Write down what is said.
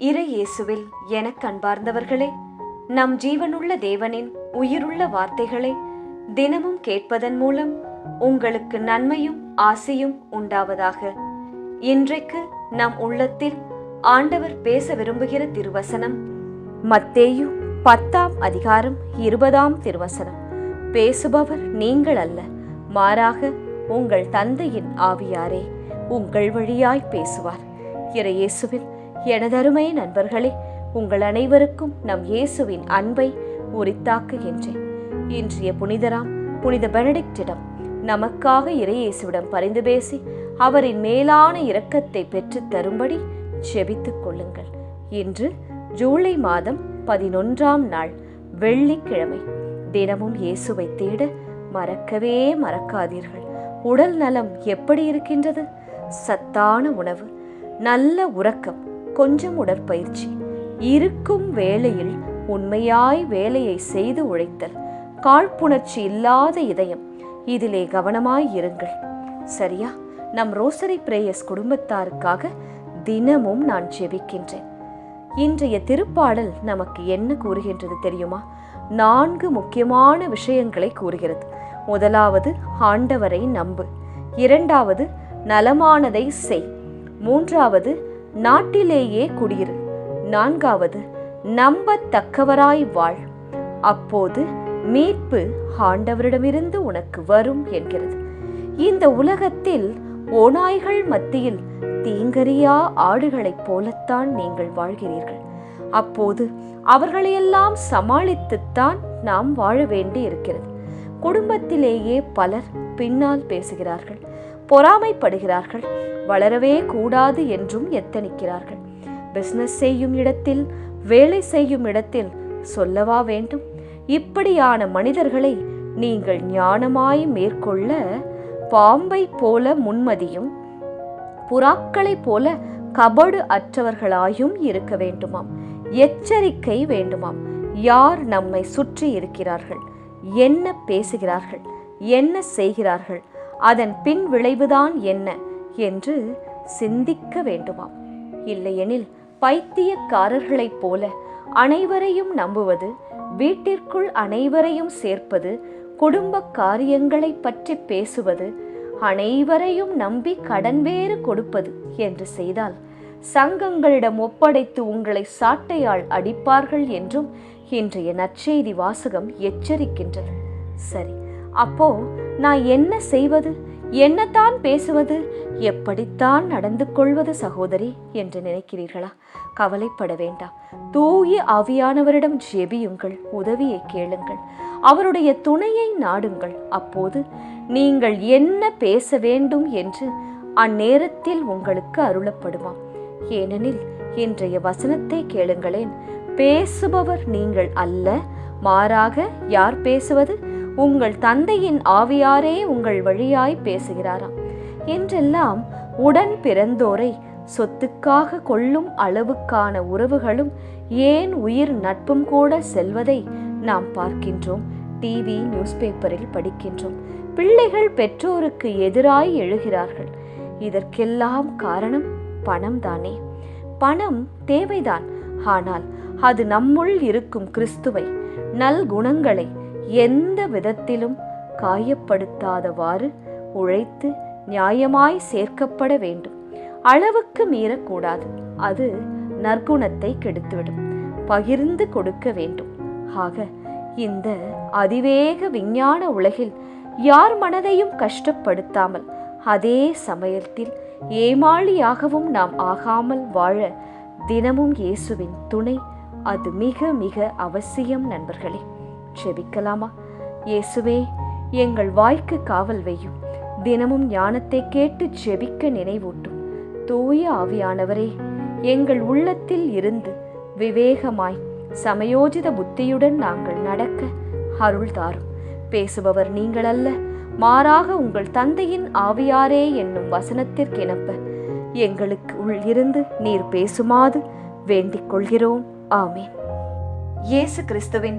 இறை இயேசுவில் எனக் அன்பார்ந்தவர்களே நம் ஜீவனுள்ள தேவனின் உயிருள்ள வார்த்தைகளை தினமும் கேட்பதன் மூலம் உங்களுக்கு நன்மையும் ஆசையும் உண்டாவதாக. இன்றைக்கு நம் உள்ளத்தில் ஆண்டவர் பேச விரும்புகிற திருவசனம் மத்தேயு பத்தாம் அதிகாரம் இருபதாம் திருவசனம். பேசுபவர் நீங்கள் அல்ல மாறாக உங்கள் தந்தையின் ஆவியாரே உங்கள் வழியாய் பேசுவார். இறையேசுவில் எனதருமை நண்பர்களே உங்கள் அனைவருக்கும் நம் இயேசுவின் அன்பை உரித்தாக்குகின்றேன் இன்றைய புனிதராம் புனித பெனடிக்டிடம் நமக்காக இறையேசுவிடம் பரிந்து பேசி அவரின் மேலான இரக்கத்தை பெற்றுத் தரும்படி செபித்துக் கொள்ளுங்கள். இன்று ஜூலை மாதம் பதினொன்றாம் நாள் வெள்ளிக்கிழமை. தினமும் இயேசுவை தேட மறக்கவே மறக்காதீர்கள். உடல் நலம் எப்படி இருக்கின்றது? சத்தான உணவு நல்ல உறக்கம் கொஞ்சம் உடற்பயிற்சி. இருக்கும் வேளையில் உண்மையாய் வேலையை செய்து உழைத்தல். காழ்ப்புணர்ச்சி இல்லாத இதயம். இதிலே கவனமாய் இருங்கள். சரியா? நம் ரோசரி பிரேயஸ் குடும்பத்தாருக்காக தினமும் நான் ஜெபிக்கின்றேன். இன்றைய திருப்பாடல் நமக்கு என்ன கூறுகின்றது தெரியுமா? நான்கு முக்கியமான விஷயங்களை கூறுகிறது. முதலாவது ஆண்டவரை நம்பு. இரண்டாவது நலமானதை செய். மூன்றாவது நாட்டிலேயே குடியிரு. நான்காவது நம்பத்தக்கவராய் வாழ். அப்போது மீட்பு ஆண்டவரிடமிருந்து உனக்கு வரும் என்கிறது. இந்த உலகத்தில் ஓநாய்கள் மத்தியில் தீங்கரியா ஆடுகளைப் போலத்தான் நீங்கள் வாழ்கிறீர்கள். அப்போது அவர்களையெல்லாம் சமாளித்துத்தான் நாம் வாழ வேண்டி இருக்கிறது குடும்பத்திலேயே பலர் பின்னால் பேசுகிறார்கள். பொறாமைப்படுகிறார்கள். வளரவே கூடாது என்றும் எத்தனிக்கிறார்கள். பிஸ்னஸ் செய்யும் இடத்தில் வேலை செய்யும் இடத்தில் சொல்லவா வேண்டும்? இப்படியான மனிதர்களை நீங்கள் ஞானமாய் மேற்கொள்ள பாம்பை போல முன்மதியும் புறாக்களைப் போல கபடு அற்றவர்களாயும் இருக்க வேண்டுமாம். எச்சரிக்கை வேண்டுமாம். யார் நம்மை சுற்றி இருக்கிறார்கள்? என்ன பேசுகிறார்கள்? என்ன செய்கிறார்கள்? அதன் பின் விளைவுதான் என்ன என்று சிந்திக்க வேண்டுமாம். இல்லையெனில் பைத்தியக்காரர்களைப் போல அனைவரையும் நம்புவது வீட்டிற்குள் அனைவரையும் சேர்ப்பது குடும்ப காரியங்களை பற்றி பேசுவது அனைவரையும் நம்பி கடன் வேறு கொடுப்பது என்று செய்தால் சங்கங்களிடம் ஒப்படைத்து உங்களை சாட்டையால் அடிப்பார்கள் என்றும் இன்றைய நற்செய்தி வாசகம் எச்சரிக்கின்றது. சரி அப்போ நான் என்ன செய்வது? என்னத்தான் பேசுவது? எப்படித்தான் நடந்து கொள்வது சகோதரி? என்று நினைக்கிறீர்களா? கவலைப்பட வேண்டாம். தூய ஆவியானவரிடம் ஜெபியுங்கள் உதவியை கேளுங்கள். அவருடைய துணையை நாடுங்கள். அப்போது நீங்கள் என்ன பேச வேண்டும் என்று அந்நேரத்தில் உங்களுக்கு அருளப்படுமாம் ஏனெனில் இன்றைய வசனத்தை கேளுங்களேன். பேசுபவர் நீங்கள் அல்ல மாறாக யார் பேசுவது? உங்கள் தந்தையின் ஆவியாரே உங்கள் வழியாய் பேசுகிறாராம். என்றெல்லாம் உடன் பிறந்தோரை சொத்துக்காக கொள்ளும் அளவுக்கான உறவுகளும் ஏன் உயிர் நட்பும் கூட செல்வதை நாம் பார்க்கின்றோம். டிவி நியூஸ் பேப்பரில் படிக்கின்றோம். பிள்ளைகள் பெற்றோருக்கு எதிராய் எழுகிறார்கள். இதற்கெல்லாம் காரணம் பணம் தானே பணம் தேவைதான். ஆனால் அது நம்முள் இருக்கும் கிறிஸ்துவை நல்குணங்களை எந்த விதத்திலும் காயப்படுத்தாதவாறு உழைத்து நியாயமாய் சேர்க்கப்பட வேண்டும். அளவுக்கு மீறக்கூடாது. அது நற்குணத்தை கெடுத்துவிடும். பகிர்ந்து கொடுக்க வேண்டும். ஆக இந்த அதிவேக விஞ்ஞான உலகில் யார் மனதையும் கஷ்டப்படுத்தாமல் அதே சமயத்தில் ஏமாளியாகவும் நாம் ஆகாமல் வாழ தினமும் இயேசுவின் துணை. அது மிக மிக அவசியம் நண்பர்களே. ஜெபிக்கலாமா இயேசுவே எங்கள் வாய்க்கு காவல் வையும். தினமும் ஞானத்தை கேட்டு செபிக்க நினைவூட்டும். தூய ஆவியானவரே எங்கள் உள்ளத்தில் இருந்து விவேகமாய் சமயோஜித புத்தியுடன் நாங்கள் நடக்க அருள் தாரும். பேசுபவர் நீங்கள் அல்ல மாறாக உங்கள் தந்தையின் ஆவியாரே என்னும் வசனத்திற்கெனப்ப எங்களுக்கு உள் இருந்து நீர் பேசுமாது வேண்டிக் கொள்கிறோம். ஆமேன். இயேசு கிறிஸ்துவின்